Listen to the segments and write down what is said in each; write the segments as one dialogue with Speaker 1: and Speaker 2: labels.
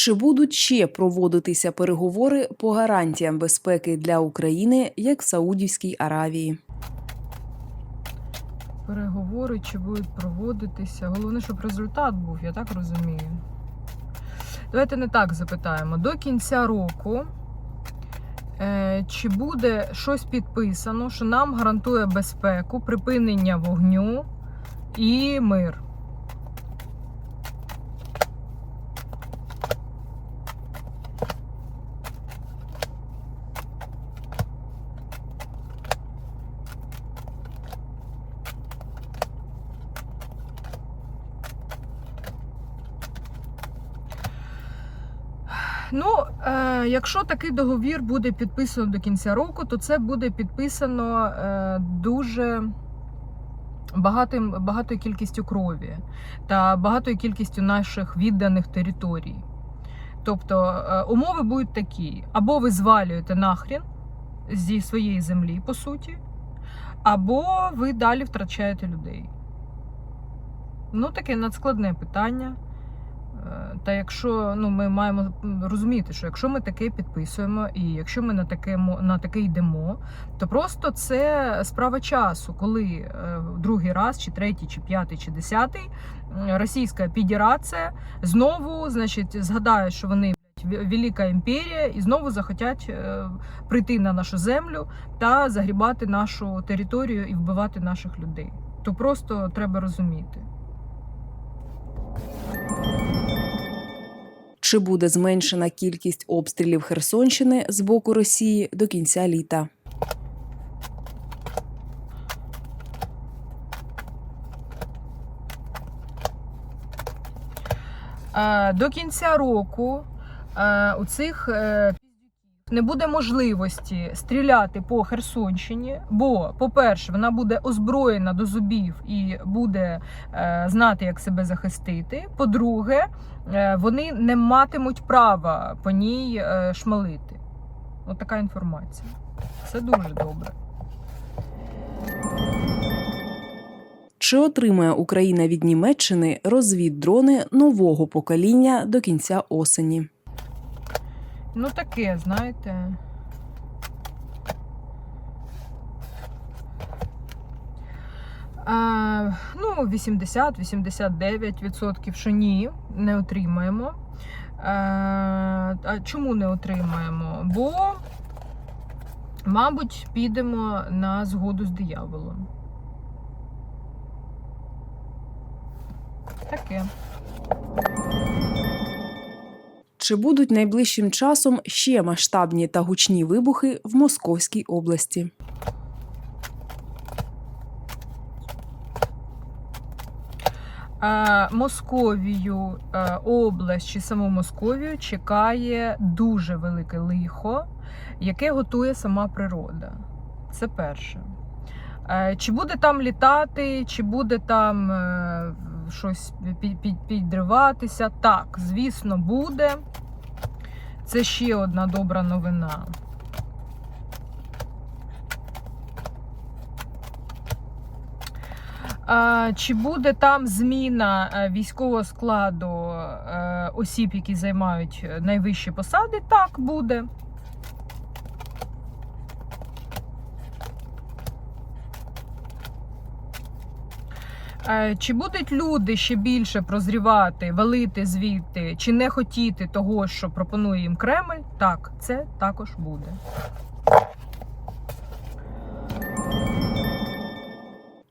Speaker 1: Чи будуть ще проводитися переговори по гарантіям безпеки для України, як в Саудівській Аравії?
Speaker 2: Переговори чи будуть проводитися. Головне, щоб результат був, я так розумію. Давайте не так запитаємо. До кінця року е, чи буде щось підписано, що нам гарантує безпеку, припинення вогню і мир? Ну, е, якщо такий договір буде підписано до кінця року, то це буде підписано е, дуже багатим, багатою кількістю крові та багатою кількістю наших відданих територій. Тобто е, умови будуть такі: або ви звалюєте нахрін зі своєї землі, по суті, або ви далі втрачаєте людей. Ну, таке надскладне питання. Е, Та якщо ну ми маємо розуміти, що якщо ми таке підписуємо, і якщо ми на таке мо- на таке йдемо, то просто це справа часу, коли е, другий раз, чи третій, чи п'ятий, чи десятий е, Російська Федерація знову, значить, згадає, що вони велика імперія, і знову захотять прийти на нашу землю та загрібати нашу територію і вбивати наших людей. То просто треба розуміти.
Speaker 1: Чи буде зменшена кількість обстрілів Херсонщини з боку Росії до кінця літа?
Speaker 2: Е, До кінця року е, у цих е, не буде можливості стріляти по Херсонщині, бо, по-перше, вона буде озброєна до зубів і буде е, знати, як себе захистити. По-друге, е, вони не матимуть права по ній е, шмалити. От така інформація. Це дуже добре.
Speaker 1: Чи отримає Україна від Німеччини розвіддрони нового покоління до кінця осені?
Speaker 2: Ну, таке, знаєте. А, ну, 80-89% що ні, не отримаємо. А, чому не отримаємо? Бо, мабуть, підемо на згоду з дияволом. Таке.
Speaker 1: Чи будуть найближчим часом ще масштабні та гучні вибухи в Московській області?
Speaker 2: Московію, область чи саму Московію чекає дуже велике лихо, яке готує сама природа. Це перше. Чи буде там літати, чи буде там е, щось пі- пі- підриватися? Так, звісно, буде. Це ще одна добра новина. Чи буде там зміна е, військового складу е, осіб, які займають е, найвищі посади? Так, буде. Чи будуть люди ще більше прозрівати, валити звідти, чи не хотіти того, що пропонує їм Кремль? Так, це також буде.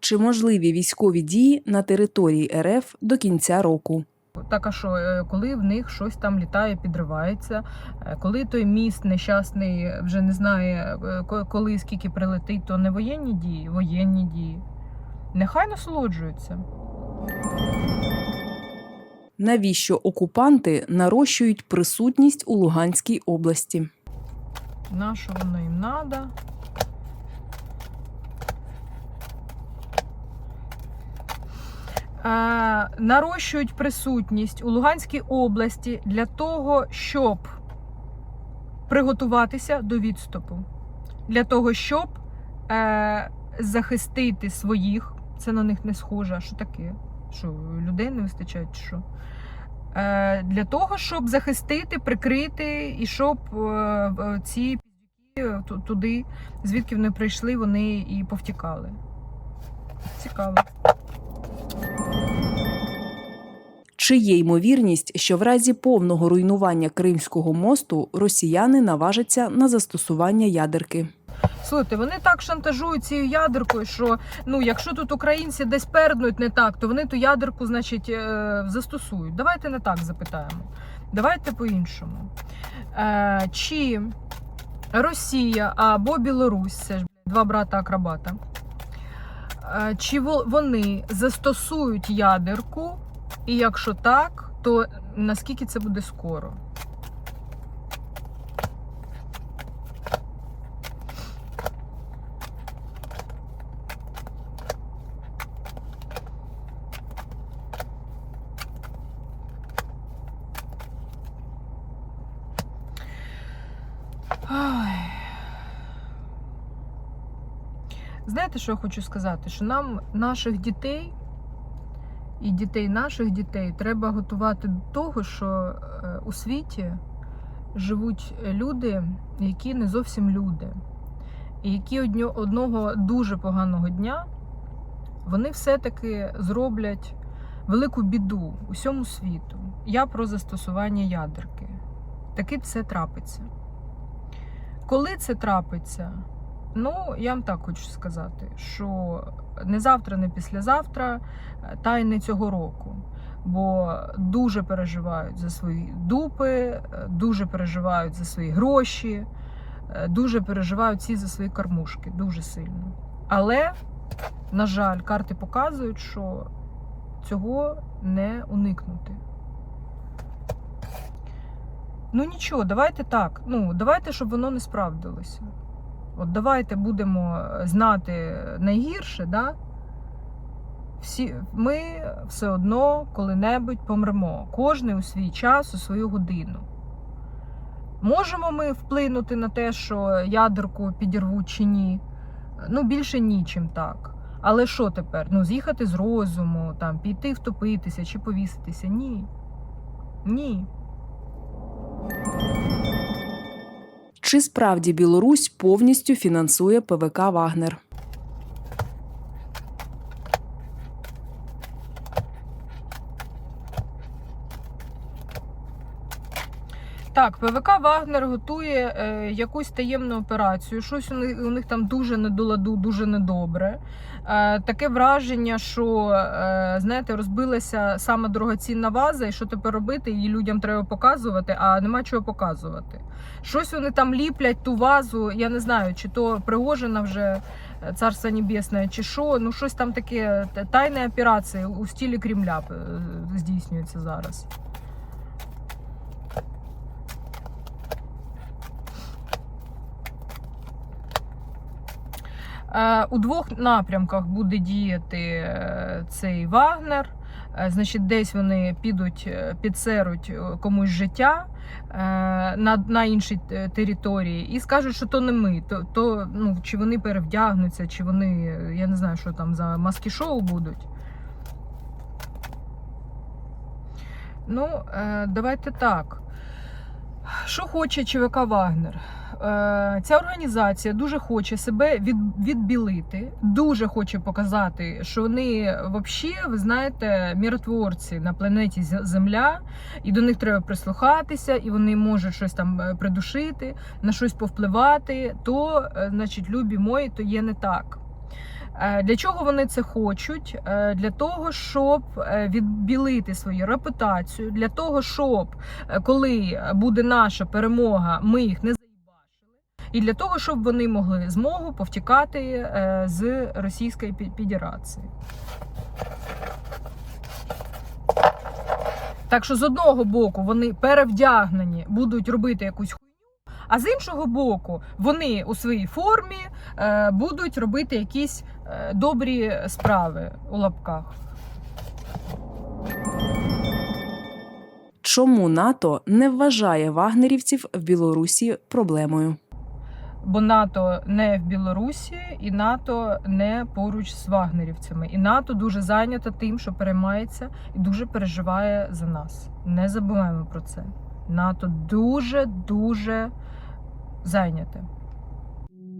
Speaker 1: Чи можливі військові дії на території РФ до кінця року?
Speaker 2: Так, а що, е, коли в них щось там літає, підривається, е, коли той міст нещасний вже не знає, е, ко- коли скільки прилетить, то не воєнні дії, воєнні дії. Нехай насолоджуються.
Speaker 1: Навіщо окупанти нарощують присутність у Луганській області?
Speaker 2: На що воно їм надо? Е, нарощують присутність у Луганській області для того, щоб приготуватися до відступу, для того, щоб е, захистити своїх. Це на них не схоже. А що таке? Що людей не вистачає? Чи що? е, для того, щоб захистити, прикрити і щоб е, е, ці піздюки туди, звідки вони прийшли, вони і повтікали. Цікаво.
Speaker 1: Чи є ймовірність, що в разі повного руйнування Кримського мосту росіяни наважаться на застосування ядерки?
Speaker 2: Слухайте, вони так шантажують цією ядеркою, що ну, якщо тут українці десь перднуть не так, то вони ту ядерку, значить, е, застосують. Давайте не так запитаємо. Давайте по-іншому. Е, чи Росія або Білорусь, це ж два брата акробата, е, чи вони застосують ядерку, і якщо так, то наскільки це буде скоро? Знаєте, що я хочу сказати? Що нам наших дітей і дітей наших дітей треба готувати до того, що е, у світі живуть люди, які не зовсім люди, і які одного дуже поганого дня вони все-таки зроблять велику біду усьому світу. Я про застосування ядерки. Таки це трапиться. Коли це трапиться, ну я вам так хочу сказати, що не завтра, не післязавтра, е, та й не цього року. Бо дуже переживають за свої дупи, е, дуже переживають за свої гроші, е, дуже переживають всі за свої кормушки, дуже сильно. Але, на жаль, карти показують, що цього не уникнути. Ну нічого, давайте так. Ну, давайте, щоб воно не справдилося. От давайте будемо знати найгірше, да? Всі, ми все одно коли-небудь помремо. Кожний у свій час, у свою годину. Можемо ми вплинути на те, що ядерку підірвуть чи ні? Ну, більше нічим так. Але що тепер? Ну, з'їхати з розуму, там, піти втопитися чи повіситися? Ні. Ні.
Speaker 1: Чи справді Білорусь повністю фінансує ПВК Вагнер?
Speaker 2: Так, ПВК Вагнер готує е, якусь таємну операцію. Щось у них, у них там дуже недоладу, дуже недобре. Е, таке враження, що е, знаєте, розбилася саме дорогоцінна ваза, і що тепер робити, її людям треба показувати, а нема чого показувати. Щось вони там ліплять ту вазу. Я не знаю, чи то Пригожина вже е, царство небесне, чи що. Ну щось там таке тайна операція у стілі Кремля е, здійснюється зараз. У двох напрямках буде діяти е, цей Вагнер. Е, Значить, десь вони підуть, е, підсеруть е, комусь життя е, на, на іншій е, території і скажуть, що то не ми. То, то ну, чи вони перевдягнуться, чи вони, е, я не знаю, що там за маски-шоу будуть. Ну, е, давайте так. Що хоче ЧВК Вагнер? Е, Ця організація дуже хоче себе від, відбілити, дуже хоче показати, що вони взагалі, ви знаєте, миротворці на планеті Земля, і до них треба прислухатися, і вони можуть щось там е, придушити, на щось повпливати. То, е, значить, любі мої, то є не так. Е, Для чого вони це хочуть? Е, Для того, щоб е, відбілити свою репутацію, для того, щоб коли буде наша перемога, ми їх не заїбашили, і для того, щоб вони могли змогу повтікати з Російської Федерації. Так що з одного боку вони перевдягнені, будуть робити якусь хуйню, а з іншого боку, вони у своїй формі будуть робити якісь добрі справи у лапках.
Speaker 1: Чому НАТО не вважає вагнерівців в Білорусі проблемою?
Speaker 2: Бо НАТО не в Білорусі, і НАТО не поруч з вагнерівцями. І НАТО дуже зайнята тим, що переймається і дуже переживає за нас. Не забуваємо про це. НАТО дуже дуже зайняте.